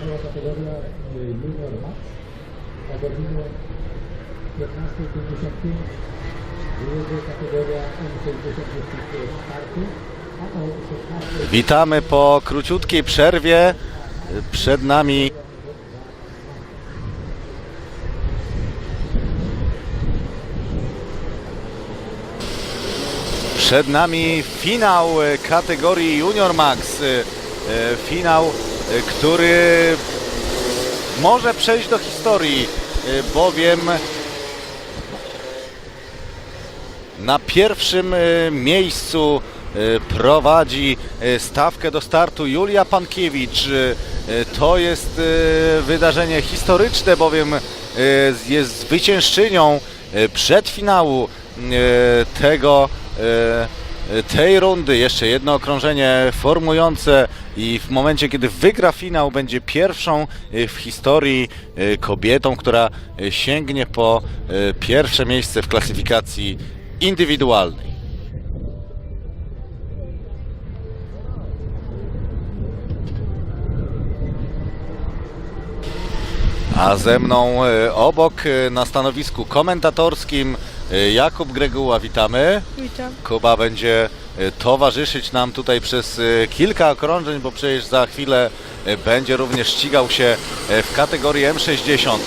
kategoria y, Junior Max, a godzinie 15.55 jedzie kategoria M60 startu, a o 16.00 Witamy po króciutkiej przerwie. Przed nami Przed nami finał e, kategorii Junior Max. E, e, Finał, e, który może przejść do historii, e, bowiem na pierwszym e, miejscu prowadzi stawkę do startu Julia Pankiewicz. To jest wydarzenie historyczne, bowiem jest zwyciężczynią przedfinału tego tej rundy. Jeszcze jedno okrążenie formujące i w momencie, kiedy wygra finał, będzie pierwszą e, w historii e, kobietą, która e, sięgnie po e, pierwsze miejsce w klasyfikacji indywidualnej. A ze mną e, obok e, na stanowisku komentatorskim e, Jakub Greguła, witamy. Witam. Kuba będzie e, towarzyszyć nam tutaj przez e, kilka okrążeń, bo przecież za chwilę e, będzie również ścigał się e, w kategorii M60.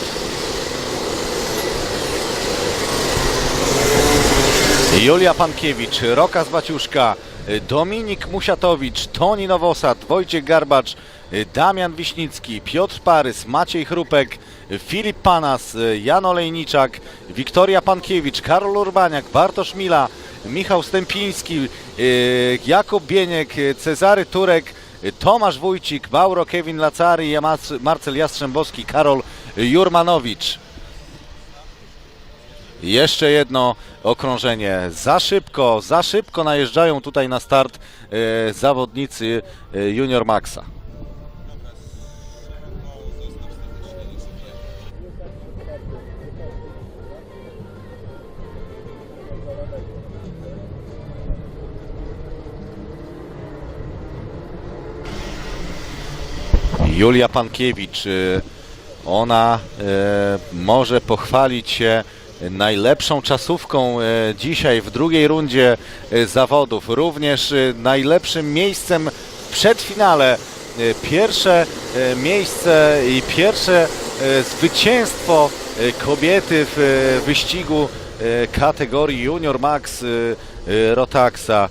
Julia Pankiewicz, Rokas Baciuszka, e, Dominik Musiatowicz, Toni Nowosad, Wojciech Garbacz, e, Damian Wiśnicki, Piotr Parys, Maciej Chrupek, e, Filip Panas, e, Jan Olejniczak, Wiktoria Pankiewicz, Karol Urbaniak, Bartosz Mila, Michał Stępiński, Jakub Bieniek, Cezary Turek, Tomasz Wójcik, Mauro Kevin Lacari, Marcel Jastrzębowski, Karol Jurmanowicz. Jeszcze jedno okrążenie. Za szybko, za szybko najeżdżają tutaj na start e, zawodnicy e, Junior Maxa. Julia Pankiewicz, e, ona może pochwalić się najlepszą czasówką e, dzisiaj w drugiej rundzie e, zawodów, również e, najlepszym miejscem w przedfinale. Pierwsze miejsce i pierwsze zwycięstwo kobiety w wyścigu kategorii Junior Max Rotaxa.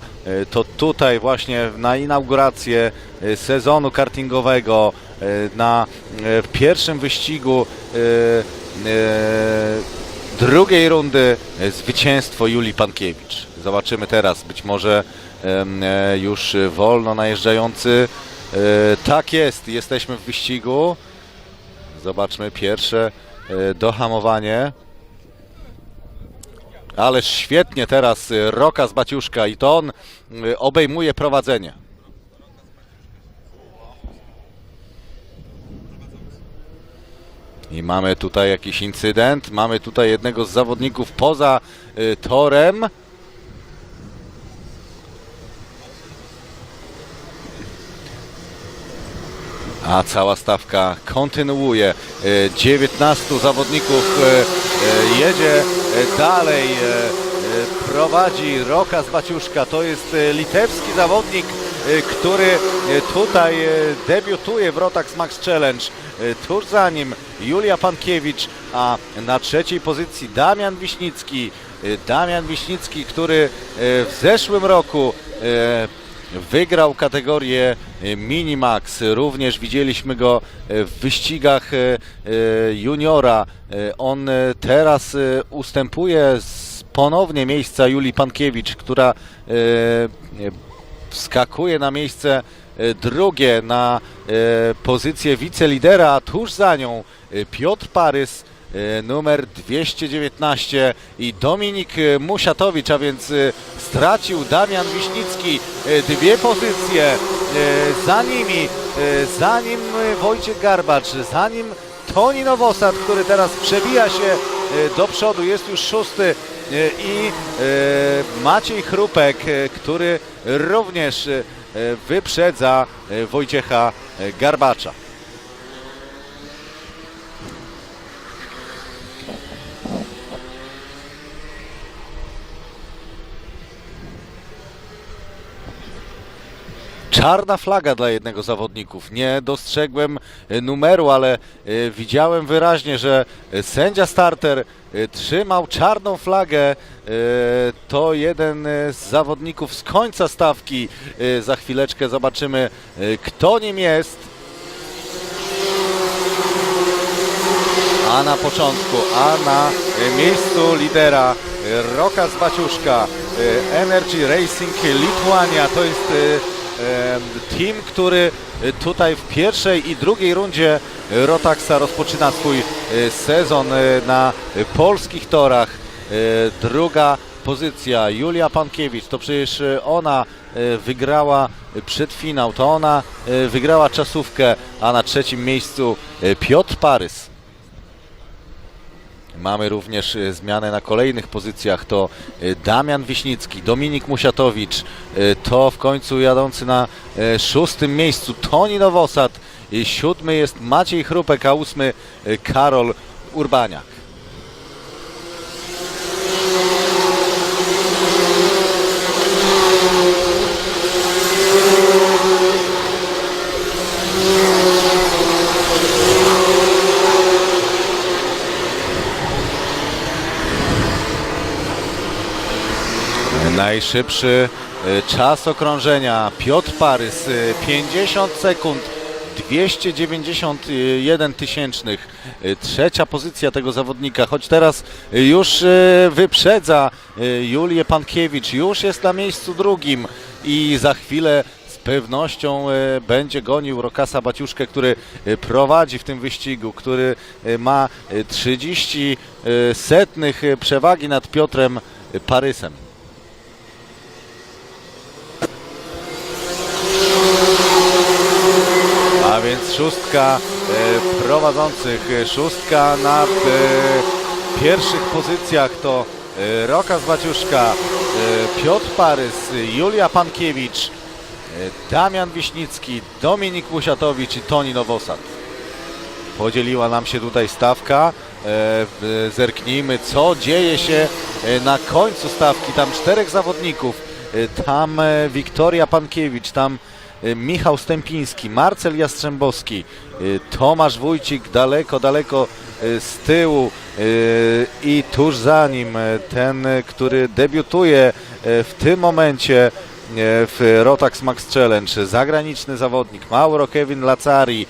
To tutaj właśnie na inaugurację sezonu kartingowego na pierwszym wyścigu drugiej rundy e, zwycięstwo Julii Pankiewicz. Zobaczymy teraz, być może e, już wolno najeżdżający. E, Tak jest, jesteśmy w wyścigu. Zobaczmy pierwsze dohamowanie. Ależ świetnie teraz Roka z Baciuszka i to on obejmuje prowadzenie. I mamy tutaj jakiś incydent. Mamy tutaj jednego z zawodników poza y, torem. A cała stawka kontynuuje. Y, 19 zawodników y, y, jedzie y, dalej. y, y, Prowadzi Roka z Baciuszka. To jest y, litewski zawodnik, który y, tutaj y, debiutuje w Rotax Max Challenge. Y, Tuż za nim Julia Pankiewicz, a na trzeciej pozycji Damian Wiśnicki. Y, Damian Wiśnicki, który y, w zeszłym roku y, Wygrał kategorię Minimax. Również widzieliśmy go w wyścigach juniora. On teraz ustępuje z ponownie miejsca Julii Pankiewicz, która wskakuje na miejsce e, drugie, na e, pozycję wicelidera, a tuż za nią e, Piotr Parys, numer 219 i Dominik Musiatowicz, a więc stracił Damian Wiśnicki dwie pozycje. Za nimi, za nim Wojciech Garbacz, za nim Toni Nowosad, który teraz przebija się do przodu, jest już szósty i Maciej Chrupek, który również e, wyprzedza e, Wojciecha e, Garbacza. Czarna flaga dla jednego z zawodników. Nie dostrzegłem e, numeru, ale e, widziałem wyraźnie, że e, sędzia starter trzymał czarną flagę. To jeden z zawodników z końca stawki. Za chwileczkę zobaczymy, kto nim jest. A na początku, a na miejscu lidera e, Rokas Baciuszka, e, Energy Racing Lituania. To jest team, który e, tutaj w pierwszej i drugiej rundzie Rotaxa rozpoczyna swój e, sezon e, na polskich torach. Druga pozycja Julia Pankiewicz, to przecież ona wygrała przedfinał, to ona wygrała czasówkę, a na trzecim miejscu Piotr Parys. Mamy również e, zmianę na kolejnych pozycjach. To e, Damian Wiśnicki, Dominik Musiatowicz, e, to w końcu jadący na szóstym miejscu Toni Nowosad, siódmy jest Maciej Chrupek, a ósmy Karol Urbaniak. Najszybszy e, czas okrążenia Piotr Parys e, 50 sekund 291 tysięcznych. E, Trzecia pozycja tego zawodnika, choć teraz już wyprzedza Julię Pankiewicz, już jest na miejscu drugim i za chwilę z pewnością będzie gonił Rokasa Baciuszkę, który prowadzi w tym wyścigu, który ma e, 30 e, setnych przewagi nad Piotrem Parysem. A więc szóstka e, prowadzących, szóstka na e, pierwszych pozycjach to e, Rokas Baciuszka, e, Piotr Parys, Julia Pankiewicz, Damian Wiśnicki, Dominik Musiatowicz i Toni Nowosad. Podzieliła nam się tutaj stawka. Zerknijmy, co dzieje się na końcu stawki. Tam czterech zawodników. Tam Wiktoria Pankiewicz, tam Michał Stępiński, Marcel Jastrzębowski, e, Tomasz Wójcik daleko, daleko e, z tyłu i tuż za nim ten, który debiutuje w tym momencie w Rotax Max Challenge. Zagraniczny zawodnik Mauro Kevin Lacari.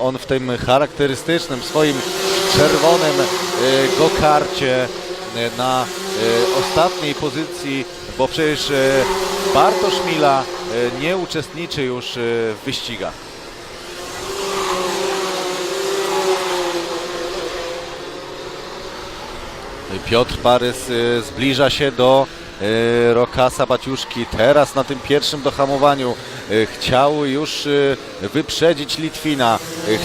On w tym charakterystycznym swoim czerwonym gokarcie na ostatniej pozycji, bo przecież Bartosz Mila e, nie uczestniczy już e, w wyścigach. Piotr Parys y, zbliża się do Rokasa Baciuszki. Teraz na tym pierwszym dohamowaniu chciał już wyprzedzić Litwina,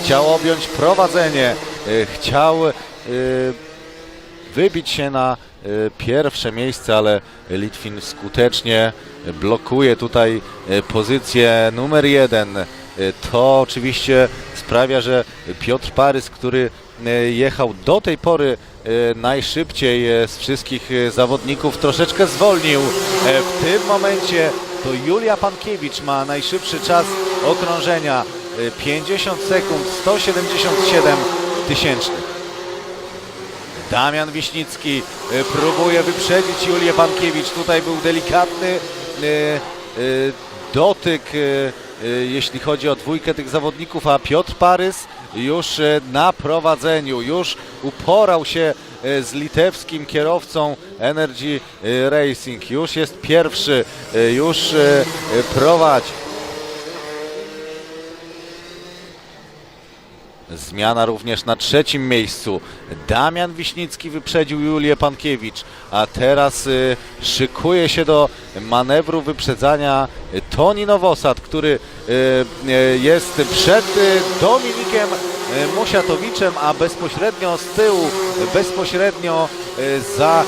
chciał objąć prowadzenie, chciał wybić się na pierwsze miejsce, ale Litwin skutecznie blokuje tutaj y, pozycję numer jeden. Y, To oczywiście sprawia, że Piotr Parys, który jechał do tej pory najszybciej z wszystkich zawodników, troszeczkę zwolnił. E, W tym momencie to Julia Pankiewicz ma najszybszy czas okrążenia. y, 50 sekund 177 tysięcznych. Damian Wiśnicki y, próbuje wyprzedzić Julię Pankiewicz. Tutaj był delikatny y, y, dotyk, jeśli chodzi o dwójkę tych zawodników, a Piotr Parys już na prowadzeniu, już uporał się z litewskim kierowcą Energy Racing. Już jest pierwszy, już prowadzi. Zmiana również na trzecim miejscu. Damian Wiśnicki wyprzedził Julię Pankiewicz, a teraz y, szykuje się do manewru wyprzedzania Toni Nowosad, który y, y, jest przed Dominikiem Musiatowiczem, a bezpośrednio z tyłu, bezpośrednio za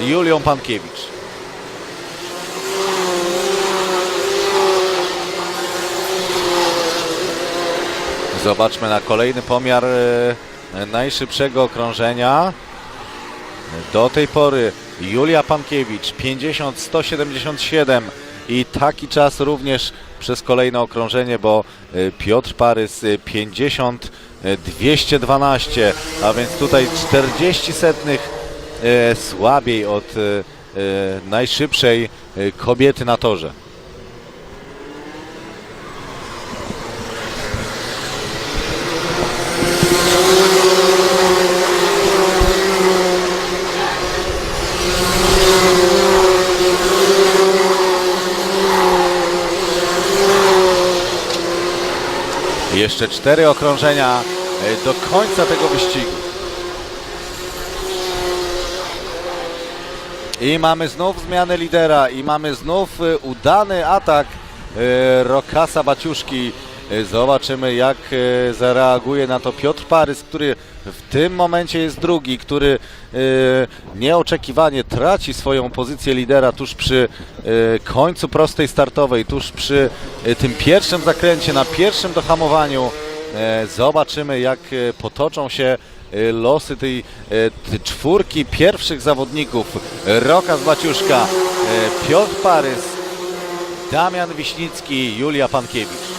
Julią Pankiewicz. Zobaczmy na kolejny pomiar e, najszybszego okrążenia. Do tej pory Julia Pankiewicz 50-177 i taki czas również przez kolejne okrążenie, bo y, Piotr Parys y, 50 y, 212, a więc tutaj 40 setnych e, słabiej od e, e, najszybszej e, kobiety na torze. Jeszcze cztery okrążenia e, do końca tego wyścigu. I mamy znów zmianę lidera i mamy znów e, udany atak e, Rokasa Baciuszki. E, Zobaczymy jak e, zareaguje na to Piotr Parys, który w tym momencie jest drugi, który e, nieoczekiwanie traci swoją pozycję lidera tuż przy końcu prostej startowej, tuż przy tym pierwszym zakręcie, na pierwszym dohamowaniu. Zobaczymy jak potoczą się losy tej czwórki pierwszych zawodników. Rokas Baciuszka, e, Piotr Parys, Damian Wiśnicki, Julia Pankiewicz.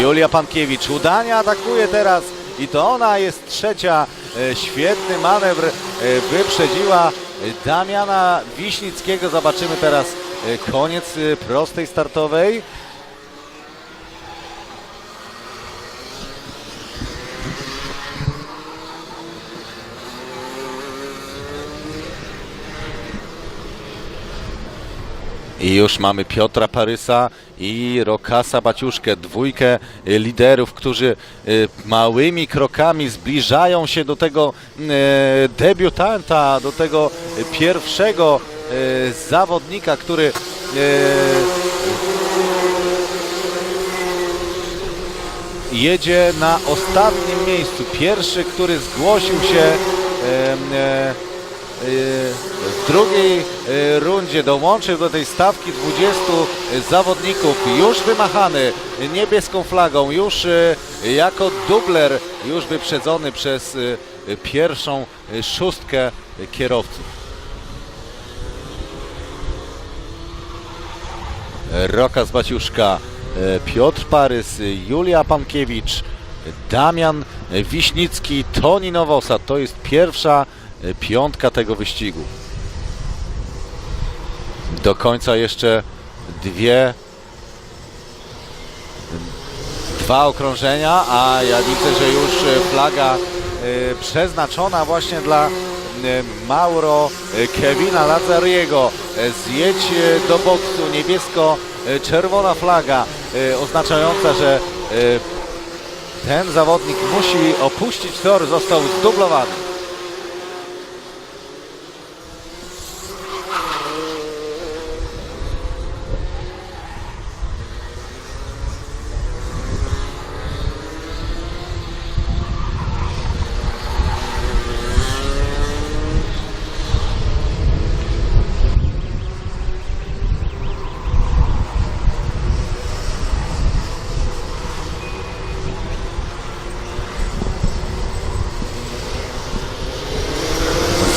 Julia Pankiewicz udanie atakuje teraz i to ona jest trzecia. E, Świetny manewr e, wyprzedziła Damiana Wiśnickiego. Zobaczymy teraz e, koniec prostej startowej. I już mamy Piotra Parysa i Rokasa Baciuszkę, dwójkę y, liderów, którzy y, małymi krokami zbliżają się do tego y, debiutanta, do tego pierwszego zawodnika, który jedzie na ostatnim miejscu. Pierwszy, który zgłosił się e, w drugiej e, rundzie dołączył do tej stawki 20 zawodników, już wymachany niebieską flagą, już jako dubler, już wyprzedzony przez pierwszą szóstkę kierowców. Rokas Baciuszka, e, Piotr Parys, Julia Pankiewicz, Damian Wiśnicki, Toni Nowosad. To jest pierwsza piątka tego wyścigu. Do końca jeszcze dwie dwa okrążenia, a ja widzę, że już e, flaga e, przeznaczona właśnie dla e, Mauro e, Kevina Lazzariego. E, Zjedź e, do boksu niebiesko-czerwona flaga e, oznaczająca, że e, ten zawodnik musi opuścić tor, został zdublowany.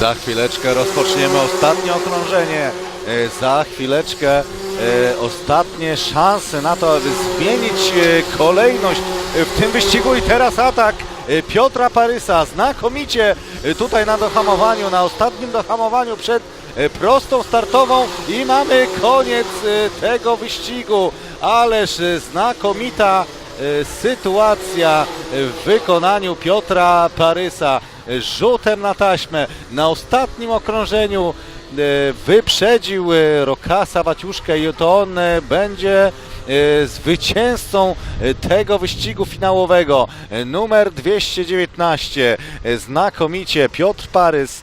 Za chwileczkę rozpoczniemy ostatnie okrążenie. E, Za chwileczkę e, ostatnie szanse na to, aby zmienić e, kolejność w tym wyścigu. I teraz atak Piotra Parysa. Znakomicie tutaj na dohamowaniu, na ostatnim dohamowaniu przed prostą startową i mamy koniec tego wyścigu. Ależ znakomita sytuacja w wykonaniu Piotra Parysa. Rzutem na taśmę na ostatnim okrążeniu e, wyprzedził e, Rokasa Baciuszkę i to on e, będzie zwycięzcą tego wyścigu finałowego. Numer 219. E, Znakomicie Piotr Parys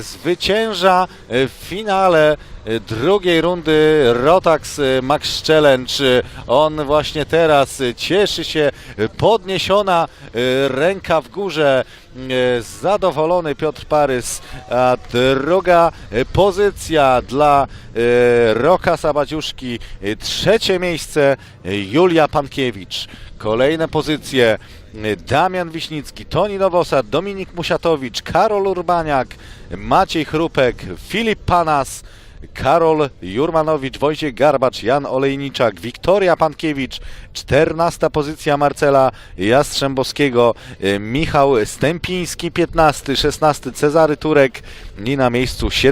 zwycięża w finale drugiej rundy Rotax Max Challenge. On właśnie teraz cieszy się, podniesiona ręka w górze. E, Zadowolony Piotr Parys, a druga pozycja dla e, Roka Sabadziuszki, E, trzecie miejsce Julia Pankiewicz. Kolejne pozycje Damian Wiśnicki, Toni Nowosad, Dominik Musiatowicz, Karol Urbaniak, Maciej Chrupek, Filip Panas, Karol Jurmanowicz, Wojciech Garbacz, Jan Olejniczak, Wiktoria Pankiewicz, 14 pozycja Marcela Jastrzębowskiego, e, Michał Stępiński, 15, 16 Cezary Turek i na miejscu 7